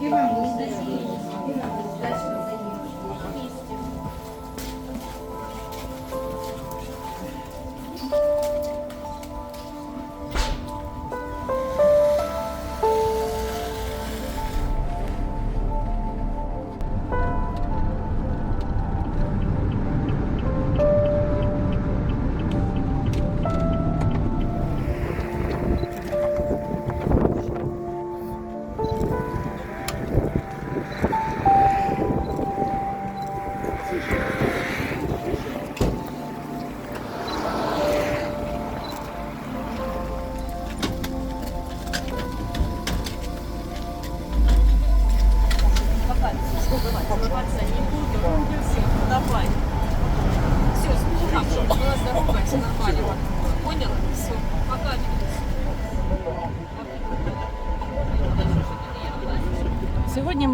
Давай.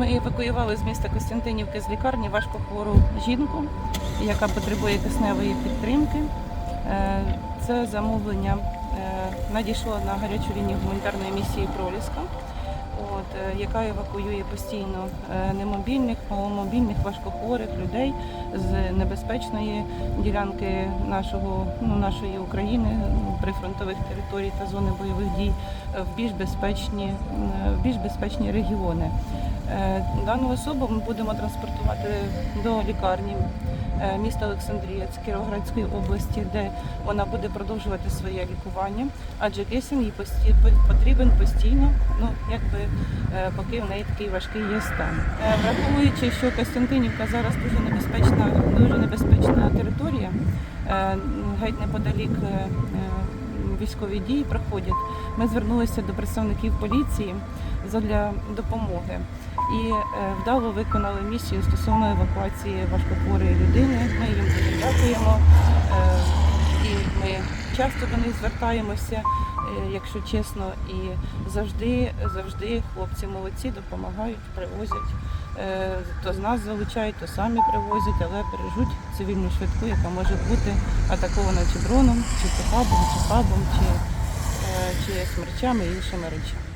Ми евакуювали з міста Костянтинівки з лікарні важкохвору жінку, яка потребує кисневої підтримки. Е, Це замовлення е, надійшло на гарячу лінію гуманітарної місії Проліска, от, е, яка евакуює постійно немобільних, маломобільних, важкохворих людей з небезпечної ділянки нашого, ну, нашої України, прифронтових територій та зони бойових дій в більш безпечні, в більш безпечні регіони. Е, Дану особу ми будемо транспортувати до лікарні е, міста Олександрія з Кіровоградської області, де вона буде продовжувати своє лікування, адже кисень їй потрібен постійно, ну якби е, поки в неї такий важкий є стан. Враховуючи, що Костянтинівка зараз дуже небезпечна, дуже небезпечна територія, геть неподалік військові дії проходять. Ми звернулися до представників поліції для допомоги і е, вдало виконали місію стосовно евакуації важкохворої людини. Ми їм дуже дякуємо. Ми часто до них звертаємося, е, якщо чесно, і завжди, завжди хлопці молодці допомагають, привозять. Е, То з нас залучають, то самі привозять, але бережуть цивільну швидку, яка може бути атакована чи дроном, чи хабом, чи хабом, чи, е, чи смерчами і іншими речами.